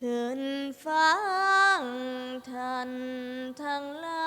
เชิญฟังท่านทั้งหลาย